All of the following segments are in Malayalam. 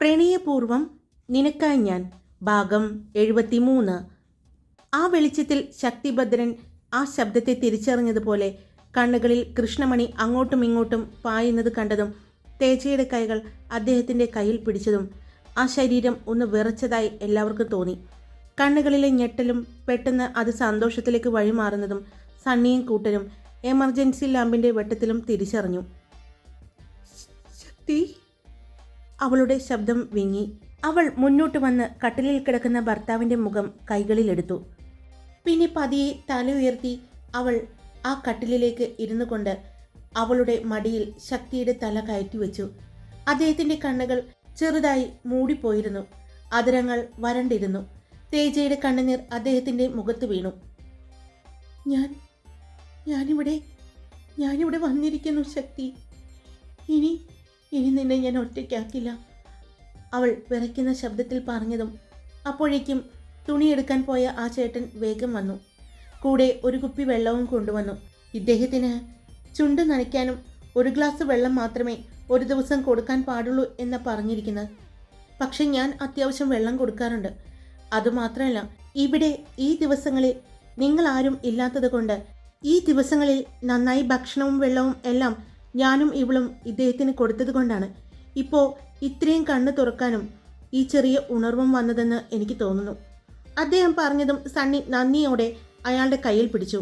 പ്രണയപൂർവം നിനക്കായി ഞാൻ. ഭാഗം എഴുപത്തിമൂന്ന്. ആ വെളിച്ചത്തിൽ ശക്തിഭദ്രൻ ആ ശബ്ദത്തെ തിരിച്ചറിഞ്ഞതുപോലെ കണ്ണുകളിൽ കൃഷ്ണമണി അങ്ങോട്ടും ഇങ്ങോട്ടും പായുന്നത് കണ്ടതും തേജയുടെ കൈകൾ അദ്ദേഹത്തിന്റെ കയ്യിൽ പിടിച്ചതും ആ ശരീരം ഒന്ന് വിറച്ചതായി എല്ലാവർക്കും തോന്നി. കണ്ണുകളിലെ ഞെട്ടലും പെട്ടെന്ന് അത് സന്തോഷത്തിലേക്ക് വഴിമാറുന്നതും സണ്ണിയും കൂട്ടരും എമർജൻസി ലാമ്പിന്റെ വെട്ടത്തിലും തിരിച്ചറിഞ്ഞു. ശക്തി. അവളുടെ ശബ്ദം വിങ്ങി. അവൾ മുന്നോട്ട് വന്ന് കട്ടിലിൽ കിടക്കുന്ന ഭർത്താവിന്റെ മുഖം കൈകളിലെടുത്തു. പിന്നെ പതിയെ തല ഉയർത്തി അവൾ ആ കട്ടിലിലേക്ക് ഇരുന്നു കൊണ്ട് അവളുടെ മടിയിൽ ശക്തിയുടെ തല കയറ്റി വെച്ചു. അദ്ദേഹത്തിന്റെ കണ്ണുകൾ ചെറുതായി മൂടിപ്പോയിരുന്നു. അതിരങ്ങൾ വരണ്ടിരുന്നു. തേജയുടെ കണ്ണുനീർ അദ്ദേഹത്തിന്റെ മുഖത്ത് വീണു. ഞാൻ ഞാനിവിടെ ഞാനിവിടെ വന്നിരിക്കുന്നു ശക്തി. ഇനി ഇനി നിന്നെ ഞാൻ ഒറ്റയ്ക്കാക്കില്ല. അവൾ വിറയ്ക്കുന്ന ശബ്ദത്തിൽ പറഞ്ഞതും അപ്പോഴേക്കും തുണിയെടുക്കാൻ പോയ ആ ചേട്ടൻ വേഗം വന്നു. കൂടെ ഒരു കുപ്പി വെള്ളവും കൊണ്ടുവന്നു. ഇദ്ദേഹത്തിന് ചുണ്ട് നനയ്ക്കാനും ഒരു ഗ്ലാസ് വെള്ളം മാത്രമേ ഒരു ദിവസം കൊടുക്കാൻ പാടുള്ളൂ എന്ന് പറഞ്ഞിരിക്കുന്നത് പക്ഷെ ഞാൻ അത്യാവശ്യം വെള്ളം കൊടുക്കാറുണ്ട്. അതുമാത്രമല്ല ഇവിടെ ഈ ദിവസങ്ങളിൽ നിങ്ങൾ ആരും ഇല്ലാത്തത് കൊണ്ട് ഈ ദിവസങ്ങളിൽ നന്നായി ഭക്ഷണവും വെള്ളവും എല്ലാം ഞാനും ഇവളും ഇദ്ദേഹത്തിന് കൊടുത്തതുകൊണ്ടാണ് ഇപ്പോൾ ഇത്രയും കണ്ണ് തുറക്കാനും ഈ ചെറിയ ഉണർവും വന്നതെന്ന് എനിക്ക് തോന്നുന്നു. അദ്ദേഹം പറഞ്ഞതും സണ്ണി നന്ദിയോടെ അയാളുടെ കയ്യിൽ പിടിച്ചു.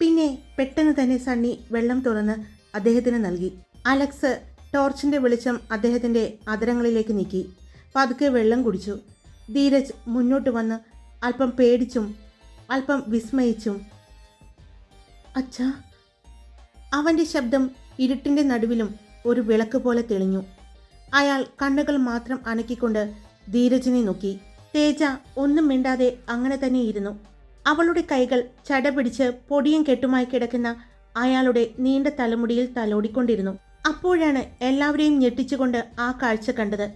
പിന്നെ പെട്ടെന്ന് തന്നെ സണ്ണി വെള്ളം തുറന്ന് അദ്ദേഹത്തിന് നൽകി. അലക്സ് ടോർച്ചിന്റെ വെളിച്ചം അദ്ദേഹത്തിന്റെ അതരങ്ങളിലേക്ക് നീക്കി. പതുക്കെ വെള്ളം കുടിച്ചു. ധീരജ് മുന്നോട്ട് വന്ന് അല്പം പേടിച്ചും അല്പം വിസ്മയിച്ചും അച്ഛ അവന്റെ ശബ്ദം ഇരുട്ടിന്റെ നടുവിലും ഒരു വിളക്ക് പോലെ തെളിഞ്ഞു. അയാൾ കണ്ണുകൾ മാത്രം അനക്കിക്കൊണ്ട് ധീരജിനെ നോക്കി. തേജ ഒന്നും മിണ്ടാതെ അങ്ങനെ തന്നെ ഇരുന്നു. അവളുടെ കൈകൾ ചട പിടിച്ച് പൊടിയും കെട്ടുമായി കിടക്കുന്ന അയാളുടെ നീണ്ട തലമുടിയിൽ തലോടിക്കൊണ്ടിരുന്നു. അപ്പോഴാണ് എല്ലാവരെയും ഞെട്ടിച്ചുകൊണ്ട് ആ കാഴ്ച കണ്ടത്.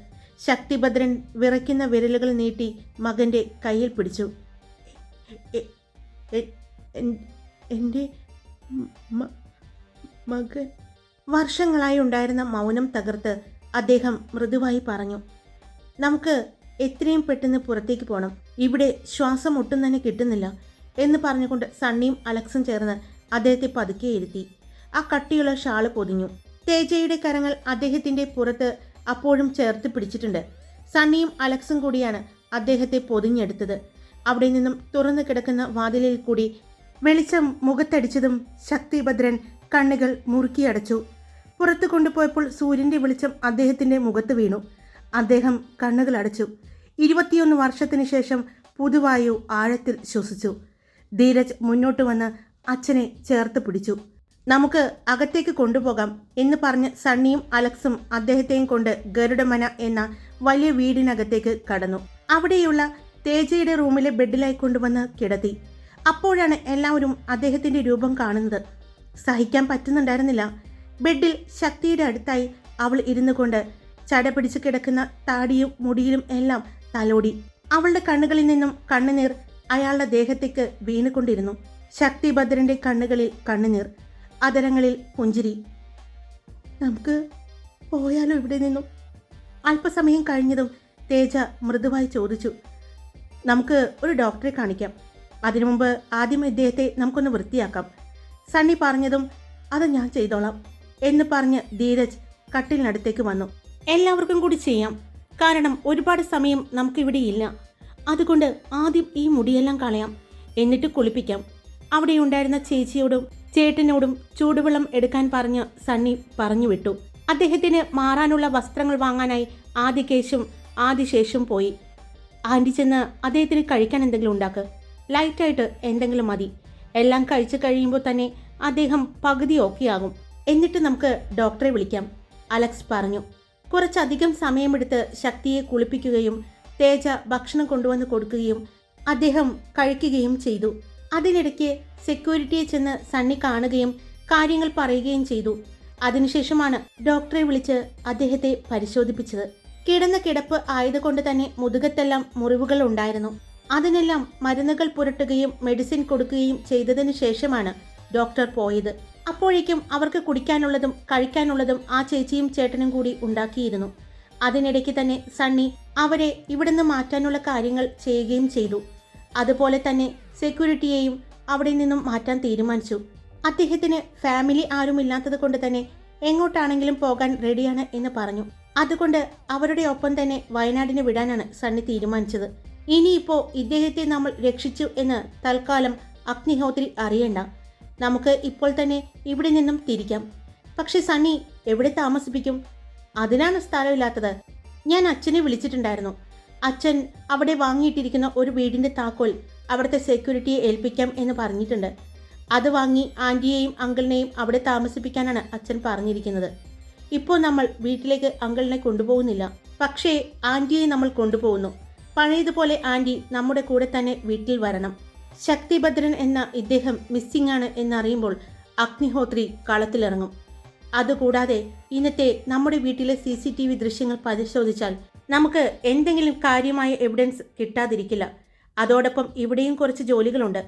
ശക്തിഭദ്രൻ വിറയ്ക്കുന്ന വിരലുകൾ നീട്ടി മകന്റെ കയ്യിൽ പിടിച്ചു. എന്റെ മകൻ വർഷങ്ങളായി ഉണ്ടായിരുന്ന മൗനം തകർത്ത് അദ്ദേഹം മൃദുവായി പറഞ്ഞു നമുക്ക് എത്രയും പെട്ടെന്ന് പുറത്തേക്ക് പോകണം ഇവിടെ ശ്വാസം ഒട്ടും തന്നെ കിട്ടുന്നില്ല എന്ന് പറഞ്ഞുകൊണ്ട് സണ്ണിയും അലക്സും ചേർന്ന് അദ്ദേഹത്തെ പതുക്കെ ഇരുത്തി. ആ കട്ടിയുള്ള ഷാൾ പൊതിഞ്ഞു. തേജയുടെ കരങ്ങൾ അദ്ദേഹത്തിന്റെ പുറത്ത് അപ്പോഴും ചേർത്ത് പിടിച്ചിട്ടുണ്ട്. സണ്ണിയും അലക്സും കൂടിയാണ് അദ്ദേഹത്തെ പൊതിഞ്ഞെടുത്തത്. അവിടെ നിന്നും തുറന്നു കിടക്കുന്ന വാതിലിൽ കൂടി വെളിച്ചം മുഖത്തടിച്ചതും ശക്തിഭദ്രൻ കണ്ണുകൾ മുറുക്കിയടച്ചു പുറത്തു കൊണ്ടുപോയപ്പോൾ സൂര്യന്റെ വെളിച്ചം അദ്ദേഹത്തിന്റെ മുഖത്ത് വീണു. അദ്ദേഹം കണ്ണുകൾ അടച്ചു. ഇരുപത്തിയൊന്ന് വർഷത്തിന് ശേഷം പുതുവായു ആഴത്തിൽ ശ്വസിച്ചു. ധീരജ് മുന്നോട്ട് വന്ന് അച്ഛനെ ചേർത്ത് പിടിച്ചു. നമുക്ക് അകത്തേക്ക് കൊണ്ടുപോകാം എന്ന് പറഞ്ഞ് സണ്ണിയും അലക്സും അദ്ദേഹത്തെയും കൊണ്ട് ഗരുഡമന എന്ന വലിയ വീടിനകത്തേക്ക് കടന്നു. അവിടെയുള്ള തേജയുടെ റൂമിലെ ബെഡിലായി കൊണ്ടുവന്ന് കിടത്തി. അപ്പോഴാണ് എല്ലാവരും അദ്ദേഹത്തിന്റെ രൂപം കാണുന്നത്. സഹിക്കാൻ പറ്റുന്നുണ്ടായിരുന്നില്ല. ബെഡിൽ ശക്തിയുടെ അടുത്തായി അവൾ ഇരുന്നു കൊണ്ട് ചട പിടിച്ചു കിടക്കുന്ന താടിയും മുടിയിലും എല്ലാം തലോടി. അവളുടെ കണ്ണുകളിൽ നിന്നും കണ്ണുനീർ അയാളുടെ ദേഹത്തേക്ക് വീണുകൊണ്ടിരുന്നു. ശക്തിഭദ്രന്റെ കണ്ണുകളിൽ കണ്ണുനീർ അതരങ്ങളിൽ പുഞ്ചിരി. നമുക്ക് പോയാലോ ഇവിടെ നിന്നും? അല്പസമയം കഴിഞ്ഞതും തേജ മൃദുവായി ചോദിച്ചു. നമുക്ക് ഒരു ഡോക്ടറെ കാണിക്കാം. അതിനു മുമ്പ് ആദ്യം ഇദ്ദേഹത്തെ നമുക്കൊന്ന് വൃത്തിയാക്കാം. സണ്ണി പറഞ്ഞതും അത് ഞാൻ ചെയ്തോളാം. എന്ന് പറഞ്ഞ് ധീരജ് കട്ടിലിനടുത്തേക്ക് വന്നു. എല്ലാവർക്കും കൂടി ചെയ്യാം. കാരണം ഒരുപാട് സമയം നമുക്കിവിടെ ഇല്ല. അതുകൊണ്ട് ആദ്യം ഈ മുടിയെല്ലാം കളയാം. എന്നിട്ട് കുളിപ്പിക്കാം. അവിടെ ഉണ്ടായിരുന്ന ചേച്ചിയോടും ചേട്ടനോടും ചൂടുവെള്ളം എടുക്കാൻ പറഞ്ഞ് സണ്ണി പറഞ്ഞു വിട്ടു. അദ്ദേഹത്തിന് മാറാനുള്ള വസ്ത്രങ്ങൾ വാങ്ങാനായി ആദികേശും ആദിശേഷും പോയി. ആന്റി ചെന്ന് അദ്ദേഹത്തിന് കഴിക്കാൻ എന്തെങ്കിലും ഉണ്ടാക്ക്. ലൈറ്റായിട്ട് എന്തെങ്കിലും മതി. എല്ലാം കഴിച്ചു കഴിയുമ്പോൾ തന്നെ അദ്ദേഹം പകുതി ഓക്കെ ആകും എന്നിട്ട് നമുക്ക് ഡോക്ടറെ വിളിക്കാം. അലക്സ് പറഞ്ഞു. കുറച്ചധികം സമയമെടുത്ത് ശക്തിയെ കുളിപ്പിക്കുകയും തേജ ഭക്ഷണം കൊണ്ടുവന്ന് കൊടുക്കുകയും അദ്ദേഹം കഴിക്കുകയും ചെയ്തു. അതിനിടയ്ക്ക് സെക്യൂരിറ്റിയെ ചെന്ന് സണ്ണി കാണുകയും കാര്യങ്ങൾ പറയുകയും ചെയ്തു. അതിനുശേഷമാണ് ഡോക്ടറെ വിളിച്ച് അദ്ദേഹത്തെ പരിശോധിപ്പിച്ചത്. കിടന്ന കിടപ്പ് ആയതുകൊണ്ട് തന്നെ മുതുകത്തെല്ലാം മുറിവുകൾ ഉണ്ടായിരുന്നു. അതിനെല്ലാം മരുന്നുകൾ പുരട്ടുകയും മെഡിസിൻ കൊടുക്കുകയും ചെയ്തതിനു ശേഷമാണ് ഡോക്ടർ പോയത്. അപ്പോഴേക്കും അവർക്ക് കുടിക്കാനുള്ളതും കഴിക്കാനുള്ളതും ആ ചേച്ചിയും ചേട്ടനും കൂടി ഉണ്ടാക്കിയിരുന്നു. അതിനിടയ്ക്ക് തന്നെ സണ്ണി അവരെ ഇവിടുന്ന് മാറ്റാനുള്ള കാര്യങ്ങൾ ചെയ്യുകയും ചെയ്തു. അതുപോലെ തന്നെ സെക്യൂരിറ്റിയെയും അവിടെ നിന്നും മാറ്റാൻ തീരുമാനിച്ചു. അദ്ദേഹത്തിന് ഫാമിലി ആരുമില്ലാത്തത് കൊണ്ട് തന്നെ എങ്ങോട്ടാണെങ്കിലും പോകാൻ റെഡിയാണ് എന്ന് പറഞ്ഞു. അതുകൊണ്ട് അവരുടെ ഒപ്പം തന്നെ വയനാടിനെ വിടാനാണ് സണ്ണി തീരുമാനിച്ചത്. ഇനിയിപ്പോ ഇദ്ദേഹത്തെ നമ്മൾ രക്ഷിച്ചു എന്ന് തൽക്കാലം അഗ്നിഹോത്രി അറിയണ്ട. നമുക്ക് ഇപ്പോൾ തന്നെ ഇവിടെ നിന്നും തിരിക്കാം. പക്ഷെ സണ്ണി എവിടെ താമസിപ്പിക്കും? അതിനാണ് സ്ഥലമില്ലാത്തത്. ഞാൻ അച്ഛനെ വിളിച്ചിട്ടുണ്ടായിരുന്നു. അച്ഛൻ അവിടെ വാങ്ങിയിട്ടിരിക്കുന്ന ഒരു വീടിന്റെ താക്കോൽ അവിടുത്തെ സെക്യൂരിറ്റിയെ ഏൽപ്പിക്കാം എന്ന് പറഞ്ഞിട്ടുണ്ട്. അത് വാങ്ങി ആന്റിയെയും അങ്കിളിനെയും അവിടെ താമസിപ്പിക്കാനാണ് അച്ഛൻ പറഞ്ഞിരിക്കുന്നത്. ഇപ്പോൾ നമ്മൾ വീട്ടിലേക്ക് അങ്കിളിനെ കൊണ്ടുപോകുന്നില്ല. പക്ഷേ ആന്റിയെ നമ്മൾ കൊണ്ടുപോകുന്നു. പഴയതുപോലെ ആന്റി നമ്മുടെ കൂടെ തന്നെ വീട്ടിൽ വരണം. ശക്തിഭദ്രൻ എന്ന ഇദ്ദേഹം മിസ്സിംഗ് ആണ് എന്നറിയുമ്പോൾ അഗ്നിഹോത്രി കളത്തിലിറങ്ങും. അതുകൂടാതെ ഇന്നത്തെ നമ്മുടെ വീട്ടിലെ സി സി ടി വി ദൃശ്യങ്ങൾ പരിശോധിച്ചാൽ നമുക്ക് എന്തെങ്കിലും കാര്യമായ എവിഡൻസ് കിട്ടാതിരിക്കില്ല. അതോടൊപ്പം ഇവിടെയും കുറച്ച് ജോലികളുണ്ട്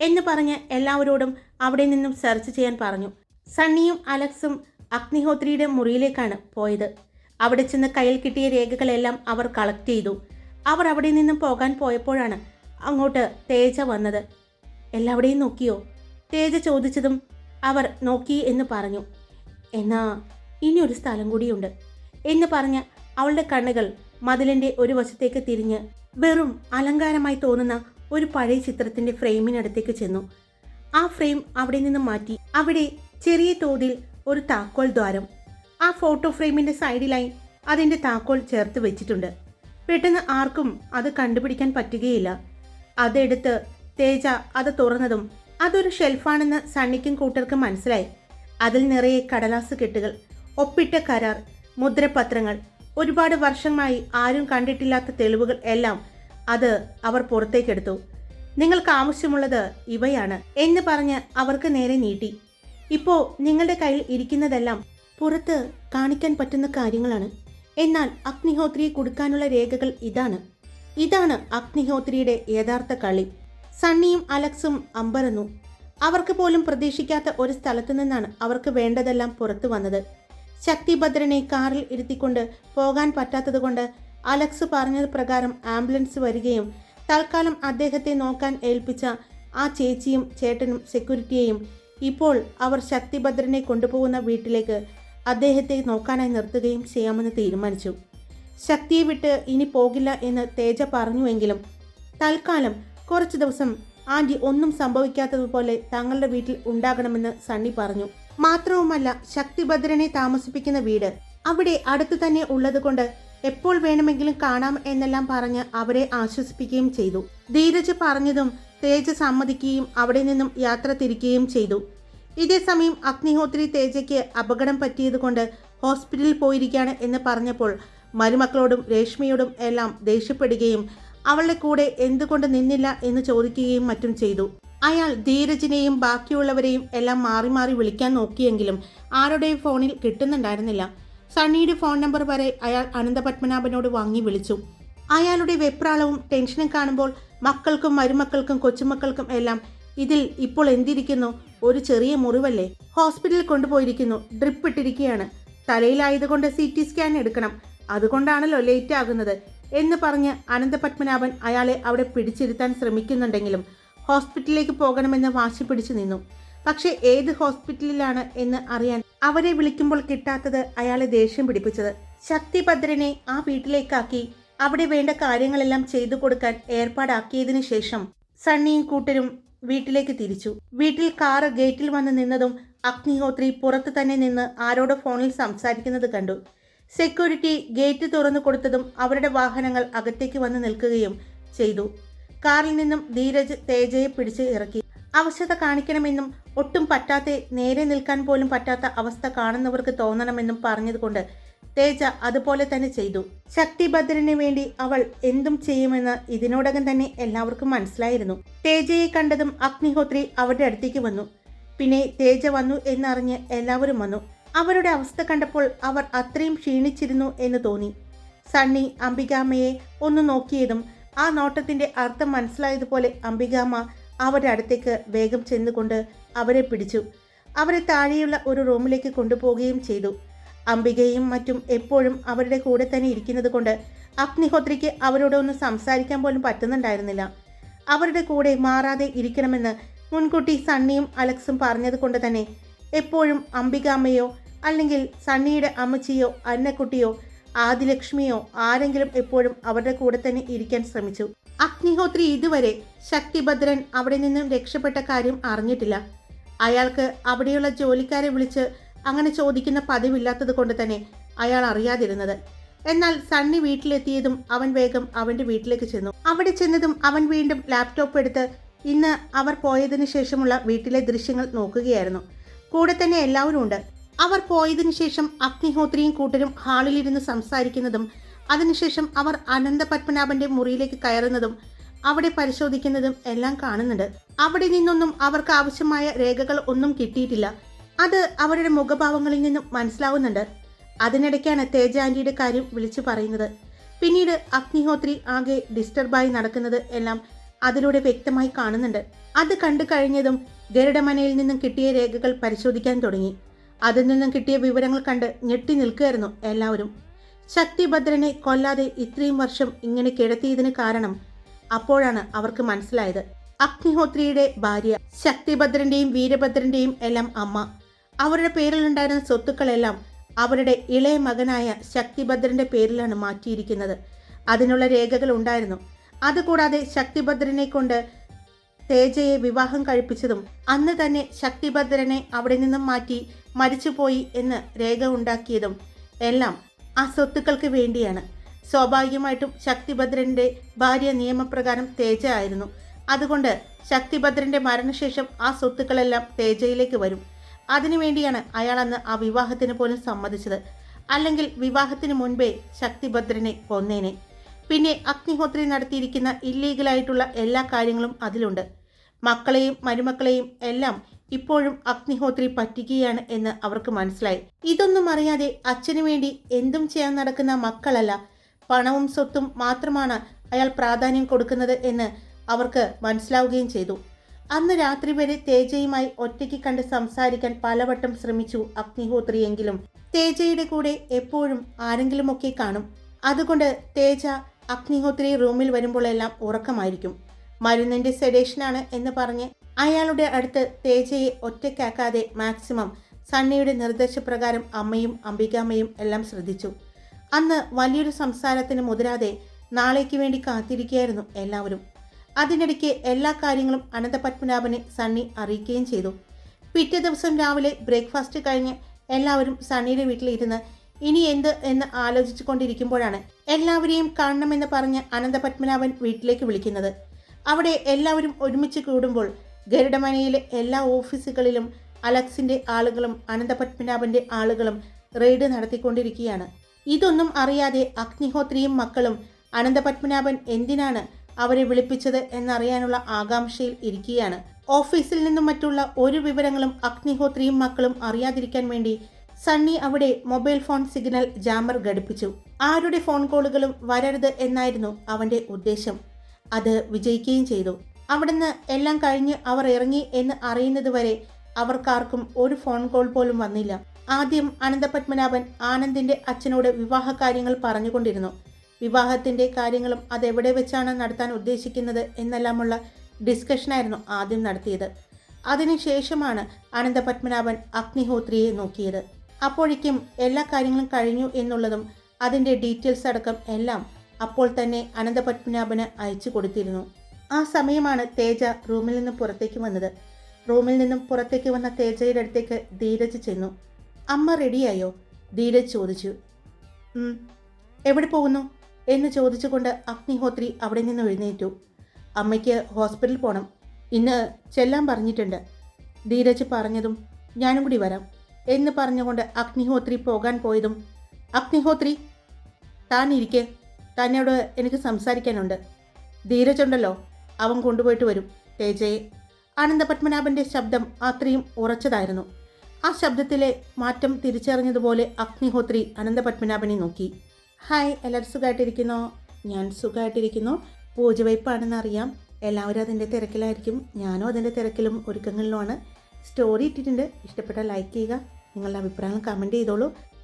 എന്ന് പറഞ്ഞ് എല്ലാവരോടും അവിടെ നിന്നും സെർച്ച് ചെയ്യാൻ പറഞ്ഞു. സണ്ണിയും അലക്സും അഗ്നിഹോത്രിയുടെ മുറിയിലേക്കാണ് പോയത്. അവിടെ ചെന്ന് കയ്യിൽ കിട്ടിയ രേഖകളെല്ലാം അവർ കളക്ട് ചെയ്തു. അവർ അവിടെ നിന്നും പോകാൻ പോയപ്പോഴാണ് അങ്ങോട്ട് തേജ വന്നത്. എല്ലാവിടെയും നോക്കിയോ? തേജ ചോദിച്ചതും അവർ നോക്കി എന്ന് പറഞ്ഞു. എന്നാ ഇനിയൊരു സ്ഥലം കൂടിയുണ്ട് എന്ന് പറഞ്ഞ് അവളുടെ കണ്ണുകൾ മതിലിന്റെ ഒരു വശത്തേക്ക് തിരിഞ്ഞ് വെറും അലങ്കാരമായി തോന്നുന്ന ഒരു പഴയ ചിത്രത്തിന്റെ ഫ്രെയിമിനടുത്തേക്ക് ചെന്നു. ആ ഫ്രെയിം അവിടെ നിന്ന് മാറ്റി അവിടെ ചെറിയ തോതിൽ ഒരു താക്കോൽ ദ്വാരം. ആ ഫോട്ടോ ഫ്രെയിമിന്റെ സൈഡിലായി അതിന്റെ താക്കോൽ ചേർത്ത് വെച്ചിട്ടുണ്ട്. പെട്ടെന്ന് ആർക്കും അത് കണ്ടുപിടിക്കാൻ പറ്റുകയില്ല. അതെടുത്ത് തേജ അത് തുറന്നതും അതൊരു ഷെൽഫാണെന്ന് സണ്ണിക്കും കൂട്ടർക്കും മനസ്സിലായി. അതിൽ നിറയെ കടലാസ് കെട്ടുകൾ ഒപ്പിട്ട കരാർ മുദ്രപത്രങ്ങൾ ഒരുപാട് വർഷമായി ആരും കണ്ടിട്ടില്ലാത്ത തെളിവുകൾ എല്ലാം അത് അവർ പുറത്തേക്കെടുത്തു. നിങ്ങൾക്ക് ആവശ്യമുള്ളത് ഇവയാണ് എന്ന് പറഞ്ഞ് അവർക്ക് നേരെ നീട്ടി. ഇപ്പോ നിങ്ങളുടെ കയ്യിൽ ഇരിക്കുന്നതെല്ലാം പുറത്ത് കാണിക്കാൻ പറ്റുന്ന കാര്യങ്ങളാണ്. എന്നാൽ അഗ്നിഹോത്രിയെ കൊടുക്കാനുള്ള രേഖകൾ ഇതാണ്. ഇതാണ് അഗ്നിഹോത്രിയുടെ യഥാർത്ഥ കളി. സണ്ണിയും അലക്സും അമ്പരന്നു. അവർക്ക് പോലും പ്രതീക്ഷിക്കാത്ത ഒരു സ്ഥലത്തു നിന്നാണ് അവർക്ക് വേണ്ടതെല്ലാം പുറത്തു വന്നത്. ശക്തിഭദ്രനെ കാറിൽ ഇരുത്തിക്കൊണ്ട് പോകാൻ പറ്റാത്തതുകൊണ്ട് അലക്സ് പറഞ്ഞത് പ്രകാരം ആംബുലൻസ് വരികയും തൽക്കാലം അദ്ദേഹത്തെ നോക്കാൻ ഏൽപ്പിച്ച ആ ചേച്ചിയും ചേട്ടനും സെക്യൂരിറ്റിയെയും ഇപ്പോൾ അവർ ശക്തിഭദ്രനെ കൊണ്ടുപോകുന്ന വീട്ടിലേക്ക് അദ്ദേഹത്തെ നോക്കാനായി നിർത്തുകയും ചെയ്യാമെന്ന് തീരുമാനിച്ചു. ശക്തിയെ വിട്ട് ഇനി പോകില്ല എന്ന് തേജ പറഞ്ഞുവെങ്കിലും തൽക്കാലം കുറച്ച് ദിവസം ആന്റി ഒന്നും സംഭവിക്കാത്തതുപോലെ തങ്ങളുടെ വീട്ടിൽ ഉണ്ടാകണമെന്ന് സണ്ണി പറഞ്ഞു. മാത്രവുമല്ല ശക്തിഭദ്രനെ താമസിപ്പിക്കുന്ന വീട് അവിടെ അടുത്തു തന്നെ ഉള്ളതുകൊണ്ട് എപ്പോൾ വേണമെങ്കിലും കാണാം എന്നെല്ലാം പറഞ്ഞ് അവരെ ആശ്വസിപ്പിക്കുകയും ചെയ്തു. ധീരജ് പറഞ്ഞതും തേജ സമ്മതിക്കുകയും അവിടെ നിന്നും യാത്ര തിരിക്കുകയും ചെയ്തു. ഇതേസമയം അഗ്നിഹോത്രി തേജയ്ക്ക് അപകടം പറ്റിയതുകൊണ്ട് ഹോസ്പിറ്റലിൽ പോയിരിക്കുകയാണ് എന്ന് പറഞ്ഞപ്പോൾ മരുമക്കളോടും രേഷ്മയോടും എല്ലാം ദേഷ്യപ്പെടുകയും അവളുടെ കൂടെ എന്തുകൊണ്ട് നിന്നില്ല എന്ന് ചോദിക്കുകയും മറ്റും ചെയ്തു. അയാൾ ധീരജിനെയും ബാക്കിയുള്ളവരെയും എല്ലാം മാറി മാറി വിളിക്കാൻ നോക്കിയെങ്കിലും ആരുടെയും ഫോണിൽ കിട്ടുന്നുണ്ടായിരുന്നില്ല. സണ്ണിയുടെ ഫോൺ നമ്പർ വരെ അയാൾ അനന്തപത്മനാഭനോട് വാങ്ങി വിളിച്ചു. അയാളുടെ വെപ്രാളവും ടെൻഷനും കാണുമ്പോൾ മക്കൾക്കും മരുമക്കൾക്കും കൊച്ചുമക്കൾക്കും എല്ലാം ഇതിൽ ഇപ്പോൾ എന്തിരിക്കുന്നു? ഒരു ചെറിയ മുറിവല്ലേ? ഹോസ്പിറ്റലിൽ കൊണ്ടുപോയിരിക്കുന്നു. ഡ്രിപ്പ് ഇട്ടിരിക്കുകയാണ്. തലയിലായതുകൊണ്ട് സി ടി സ്കാൻ എടുക്കണം. അതുകൊണ്ടാണല്ലോ ലേറ്റ് ആകുന്നത് എന്ന് പറഞ്ഞ് അനന്തപത്മനാഭൻ അയാളെ അവിടെ പിടിച്ചിരുത്താൻ ശ്രമിക്കുന്നുണ്ടെങ്കിലും ഹോസ്പിറ്റലിലേക്ക് പോകണമെന്ന് വാശി പിടിച്ചു നിന്നു. പക്ഷേ ഏത് ഹോസ്പിറ്റലിലാണ് എന്ന് അറിയാൻ അവരെ വിളിക്കുമ്പോൾ കിട്ടാത്തത് അയാളെ ദേഷ്യം പിടിപ്പിച്ചത്. ശക്തിഭദ്രനെ ആ വീട്ടിലേക്കാക്കി അവിടെ വേണ്ട കാര്യങ്ങളെല്ലാം ചെയ്തു കൊടുക്കാൻ ഏർപ്പാടാക്കിയതിനു ശേഷം സണ്ണിയും കൂട്ടരും വീട്ടിലേക്ക് തിരിച്ചു. വീട്ടിൽ കാറ് ഗേറ്റിൽ വന്ന് നിന്നതും അഗ്നിഹോത്രി പുറത്തു തന്നെ നിന്ന് ആരോട് ഫോണിൽ സംസാരിക്കുന്നത് കണ്ടു. സെക്യൂരിറ്റി ഗേറ്റ് തുറന്നു കൊടുത്തതും അവരുടെ വാഹനങ്ങൾ അകത്തേക്ക് വന്ന് നിൽക്കുകയും ചെയ്തു. കാറിൽ നിന്നും ധീരജ് തേജയെ പിടിച്ച് ഇറക്കി. അവശത കാണിക്കണമെന്നും ഒട്ടും പറ്റാത്ത നേരെ നിൽക്കാൻ പോലും പറ്റാത്ത അവസ്ഥ കാണുന്നവർക്ക് തോന്നണമെന്നും പറഞ്ഞതുകൊണ്ട് തേജ അതുപോലെ തന്നെ ചെയ്തു. ശക്തിഭദ്രന് വേണ്ടി അവൾ എന്തും ചെയ്യുമെന്ന് ഇതിനോടകം തന്നെ എല്ലാവർക്കും മനസ്സിലായിരുന്നു. തേജയെ കണ്ടതും അഗ്നിഹോത്രി അവരുടെ അടുത്തേക്ക് വന്നു. പിന്നെ തേജ വന്നു എന്നറിഞ്ഞ് എല്ലാവരും വന്നു. അവരുടെ അവസ്ഥ കണ്ടപ്പോൾ അവർ അത്രയും ക്ഷീണിച്ചിരുന്നു എന്ന് തോന്നി. സണ്ണി അംബികാമ്മയെ ഒന്ന് നോക്കിയതും ആ നോട്ടത്തിന്റെ അർത്ഥം മനസ്സിലായതുപോലെ അംബികാമ്മ അവരുടെ അടുത്തേക്ക് വേഗം ചെന്നുകൊണ്ട് അവരെ പിടിച്ചു. അവരെ താഴെയുള്ള ഒരു റൂമിലേക്ക് കൊണ്ടുപോവുകയും ചെയ്തു. അംബികയും മറ്റും എപ്പോഴും അവരുടെ കൂടെ തന്നെ ഇരിക്കുന്നത് കൊണ്ട് അഗ്നിഹോത്രിക്ക് അവരോട് ഒന്ന് സംസാരിക്കാൻ പോലും പറ്റുന്നുണ്ടായിരുന്നില്ല. അവരുടെ കൂടെ മാറാതെ ഇരിക്കണമെന്ന് മുൻകൂട്ടി സണ്ണിയും അലക്സും പറഞ്ഞത് കൊണ്ട് തന്നെ എപ്പോഴും അംബികാമ്മയോ അല്ലെങ്കിൽ സണ്ണിയുടെ അമ്മച്ചിയോ അന്നക്കുട്ടിയോ ആദിലക്ഷ്മിയോ ആരെങ്കിലും എപ്പോഴും അവരുടെ കൂടെ തന്നെ ഇരിക്കാൻ ശ്രമിച്ചു. അഗ്നിഹോത്രി ഇതുവരെ ശക്തിഭദ്രൻ അവിടെ നിന്നും രക്ഷപ്പെട്ട കാര്യം അറിഞ്ഞിട്ടില്ല. അയാൾക്ക് അവിടെയുള്ള ജോലിക്കാരെ വിളിച്ച് അങ്ങനെ ചോദിക്കുന്ന പതിവില്ലാത്തത് കൊണ്ട് തന്നെ അയാൾ അറിയാതിരുന്നത്. എന്നാൽ സണ്ണി വീട്ടിലെത്തിയതും അവൻ വേഗം അവന്റെ വീട്ടിലേക്ക് ചെന്നു. അവിടെ ചെന്നതും അവൻ വീണ്ടും ലാപ്ടോപ്പ് എടുത്ത് ഇന്ന് അവർ പോയതിനു ശേഷമുള്ള വീട്ടിലെ ദൃശ്യങ്ങൾ നോക്കുകയായിരുന്നു. കൂടെ തന്നെ എല്ലാവരും ഉണ്ട്. അവർ പോയതിനു ശേഷം അഗ്നിഹോത്രിയും കൂട്ടരും ഹാളിലിരുന്ന് സംസാരിക്കുന്നതും അതിനുശേഷം അവർ അനന്തപത്മനാഭന്റെ മുറിയിലേക്ക് കയറുന്നതും അവിടെ പരിശോധിക്കുന്നതും എല്ലാം കാണുന്നുണ്ട്. അവിടെ നിന്നൊന്നും അവർക്ക് ആവശ്യമായ രേഖകൾ ഒന്നും കിട്ടിയിട്ടില്ല. അത് അവരുടെ മുഖഭാവങ്ങളിൽ നിന്നും മനസ്സിലാവുന്നുണ്ട്. അതിനിടയ്ക്കാണ് തേജ കാര്യം വിളിച്ചു പറയുന്നത്. പിന്നീട് അഗ്നിഹോത്രി ആകെ ഡിസ്റ്റർബായി നടക്കുന്നത് എല്ലാം അതിലൂടെ വ്യക്തമായി കാണുന്നുണ്ട്. അത് കണ്ടു കഴിഞ്ഞതും ഗരുഡമനയിൽ നിന്നും കിട്ടിയ രേഖകൾ പരിശോധിക്കാൻ തുടങ്ങി. അതിൽ നിന്നും കിട്ടിയ വിവരങ്ങൾ കണ്ട് ഞെട്ടി നിൽക്കുകയായിരുന്നു എല്ലാവരും. ശക്തിഭദ്രനെ കൊല്ലാതെ ഇത്രയും വർഷം ഇങ്ങനെ കിടത്തിയതിന് കാരണം അപ്പോഴാണ് അവർക്ക് മനസ്സിലായത്. അഗ്നിഹോത്രിയുടെ ഭാര്യ ശക്തിഭദ്രന്റെയും വീരഭദ്രന്റെയും എല്ലാം അമ്മ. അവരുടെ പേരിലുണ്ടായിരുന്ന സ്വത്തുക്കളെല്ലാം അവരുടെ ഇളയ മകനായ ശക്തിഭദ്രന്റെ പേരിലാണ് മാറ്റിയിരിക്കുന്നത്. അതിനുള്ള രേഖകൾ ഉണ്ടായിരുന്നു. അതുകൂടാതെ ശക്തിഭദ്രനെ കൊണ്ട് തേജയെ വിവാഹം കഴിപ്പിച്ചതും അന്ന് തന്നെ ശക്തിഭദ്രനെ അവിടെ നിന്നും മാറ്റി മരിച്ചുപോയി എന്ന് രേഖ ഉണ്ടാക്കിയതും എല്ലാം ആ സ്വത്തുക്കൾക്ക് വേണ്ടിയാണ്. സ്വാഭാവികമായിട്ടും ശക്തിഭദ്രന്റെ ഭാര്യ നിയമപ്രകാരം തേജ ആയിരുന്നു അതുകൊണ്ട് ശക്തിഭദ്രന്റെ മരണശേഷം ആ സ്വത്തുക്കളെല്ലാം തേജയിലേക്ക് വരും. അതിനുവേണ്ടിയാണ് അയാൾ അന്ന് ആ വിവാഹത്തിന് പോലും സമ്മതിച്ചത്. അല്ലെങ്കിൽ വിവാഹത്തിന് മുൻപേ ശക്തിഭദ്രനെ കൊന്നേനെ. പിന്നെ അഗ്നിഹോത്രി നടത്തിയിരിക്കുന്ന ഇല്ലീഗലായിട്ടുള്ള എല്ലാ കാര്യങ്ങളും അതിലുണ്ട്. മക്കളെയും മരുമക്കളെയും എല്ലാം ഇപ്പോഴും അഗ്നിഹോത്രി പറ്റിക്കുകയാണ് എന്ന് അവർക്ക് മനസ്സിലായി. ഇതൊന്നും അറിയാതെ അച്ഛനു വേണ്ടി എന്തും ചെയ്യാൻ നടക്കുന്ന മക്കളല്ല. പണവും സ്വത്തും മാത്രമാണ് അയാൾ പ്രാധാന്യം കൊടുക്കുന്നത് എന്ന് അവർക്ക് മനസ്സിലാവുകയും ചെയ്തു. അന്ന് രാത്രി വരെ തേജയുമായി ഒറ്റയ്ക്ക് കണ്ട് സംസാരിക്കാൻ പലവട്ടം ശ്രമിച്ചു അഗ്നിഹോത്രിയെങ്കിലും തേജയുടെ കൂടെ എപ്പോഴും ആരെങ്കിലുമൊക്കെ കാണും. അതുകൊണ്ട് തേജ അഗ്നിഹോത്രി റൂമിൽ വരുമ്പോഴെല്ലാം ഉറക്കമായിരിക്കും. മരുന്നിന്റെ സെഡേഷനാണ് എന്ന് പറഞ്ഞ് അയാളുടെ അടുത്ത് തേജയെ ഒറ്റയ്ക്കാക്കാതെ മാക്സിമം സണ്ണിയുടെ നിർദ്ദേശപ്രകാരം അമ്മയും അംബികാമ്മയും എല്ലാം ശ്രദ്ധിച്ചു. അന്ന് വലിയൊരു സംസാരത്തിന് മുതിരാതെ നാളേക്ക് വേണ്ടി കാത്തിരിക്കുകയായിരുന്നു എല്ലാവരും. അതിനിടയ്ക്ക് എല്ലാ കാര്യങ്ങളും അനന്തപത്മനാഭനെ സണ്ണി അറിയിക്കുകയും ചെയ്തു. പിറ്റേ ദിവസം രാവിലെ ബ്രേക്ക്ഫാസ്റ്റ് കഴിഞ്ഞ് എല്ലാവരും സണ്ണിയുടെ വീട്ടിലിരുന്ന് ഇനി എന്ത് എന്ന് ആലോചിച്ചു കൊണ്ടിരിക്കുമ്പോഴാണ് എല്ലാവരെയും കാണണമെന്ന് പറഞ്ഞ് അനന്തപത്മനാഭൻ വീട്ടിലേക്ക് വിളിക്കുന്നത്. അവിടെ എല്ലാവരും ഒരുമിച്ച് കൂടുമ്പോൾ ഗരുഡമനയിലെ എല്ലാ ഓഫീസുകളിലും അലക്സിന്റെ ആളുകളും അനന്തപത്മനാഭന്റെ ആളുകളും റെയ്ഡ് നടത്തിക്കൊണ്ടിരിക്കുകയാണ്. ഇതൊന്നും അറിയാതെ അഗ്നിഹോത്രിയും മക്കളും അനന്തപത്മനാഭൻ എന്തിനാണ് അവരെ വിളിപ്പിച്ചത് എന്നറിയാനുള്ള ആകാംക്ഷയിൽ ഇരിക്കുകയാണ്. ഓഫീസിൽ നിന്നും മറ്റുള്ള ഒരു വിവരങ്ങളും അഗ്നിഹോത്രിയും മക്കളും അറിയാതിരിക്കാൻ വേണ്ടി സണ്ണി അവിടെ മൊബൈൽ ഫോൺ സിഗ്നൽ ജാമർ ഘടിപ്പിച്ചു. ആരുടെ ഫോൺ കോളുകളും വരരുത് എന്നായിരുന്നു അവന്റെ ഉദ്ദേശം. അത് വിജയിക്കുകയും ചെയ്തു. അവിടുന്ന് എല്ലാം കഴിഞ്ഞ് അവർ ഇറങ്ങി എന്ന് അറിയുന്നത് വരെ അവർക്കാർക്കും ഒരു ഫോൺ കോൾ പോലും വന്നില്ല. ആദ്യം അനന്തപത്മനാഭൻ ആനന്ദിന്റെ അച്ഛനോട് വിവാഹ കാര്യങ്ങൾ പറഞ്ഞുകൊണ്ടിരുന്നു. വിവാഹത്തിന്റെ കാര്യങ്ങളും അതെവിടെ വെച്ചാണ് നടത്താൻ ഉദ്ദേശിക്കുന്നത് എന്നെല്ലാമുള്ള ഡിസ്കഷനായിരുന്നു ആദ്യം നടത്തിയത്. അതിനുശേഷമാണ് അനന്തപത്മനാഭൻ അഗ്നിഹോത്രിയെ നോക്കിയത്. അപ്പോഴേക്കും എല്ലാ കാര്യങ്ങളും കഴിഞ്ഞു എന്നുള്ളതും അതിന്റെ ഡീറ്റെയിൽസ് അടക്കം എല്ലാം അപ്പോൾ തന്നെ അനന്തപത്മനാഭന് അയച്ചു കൊടുത്തിരുന്നു. ആ സമയമാണ് തേജ റൂമിൽ നിന്ന് പുറത്തേക്ക് വന്നത്. റൂമിൽ നിന്നും പുറത്തേക്ക് വന്ന തേജയുടെ അടുത്തേക്ക് ധീരജ് ചെന്നു. അമ്മ റെഡിയായോ? ധീരജ് ചോദിച്ചു. എവിടെ പോകുന്നു? എന്ന് ചോദിച്ചുകൊണ്ട് അഗ്നിഹോത്രി അവിടെ നിന്ന് എഴുന്നേറ്റു. അമ്മയ്ക്ക് ഹോസ്പിറ്റലിൽ പോകണം ഇന്ന് ചെല്ലാൻ പറഞ്ഞിട്ടുണ്ട്. ധീരജ് പറഞ്ഞതും ഞാനും കൂടി വരാം. എന്ന് പറഞ്ഞുകൊണ്ട് അഗ്നിഹോത്രി പോകാൻ പോയതും അഗ്നിഹോത്രി താൻ ഇരിക്കെ. തന്നോട് എനിക്ക് സംസാരിക്കാനുണ്ട്. ധീരജ് ഉണ്ടല്ലോ അവൻ കൊണ്ടുപോയിട്ട് വരും. തേജയെ ആനന്ദപത്മനാഭന്റെ ശബ്ദം അത്രയും ഉറച്ചതായിരുന്നു. ആ ശബ്ദത്തിലെ മാറ്റം തിരിച്ചറിഞ്ഞതുപോലെ അഗ്നിഹോത്രി അനന്തപത്മനാഭനെ നോക്കി. ഹായ് എല്ലാവരും സുഖമായിട്ടിരിക്കുന്നോ ഞാൻ സുഖമായിട്ടിരിക്കുന്നു അറിയാം എല്ലാവരും അതിന്റെ തിരക്കിലായിരിക്കും. ഞാനും അതിന്റെ തിരക്കിലും ഒരുക്കങ്ങളിലുമാണ്. സ്റ്റോറി ഇട്ടിട്ടുണ്ട്. ഇഷ്ടപ്പെട്ട ലൈക്ക് ചെയ്യുക. നിങ്ങളുടെ അഭിപ്രായങ്ങൾ കമന്റ് ചെയ്തോളൂ.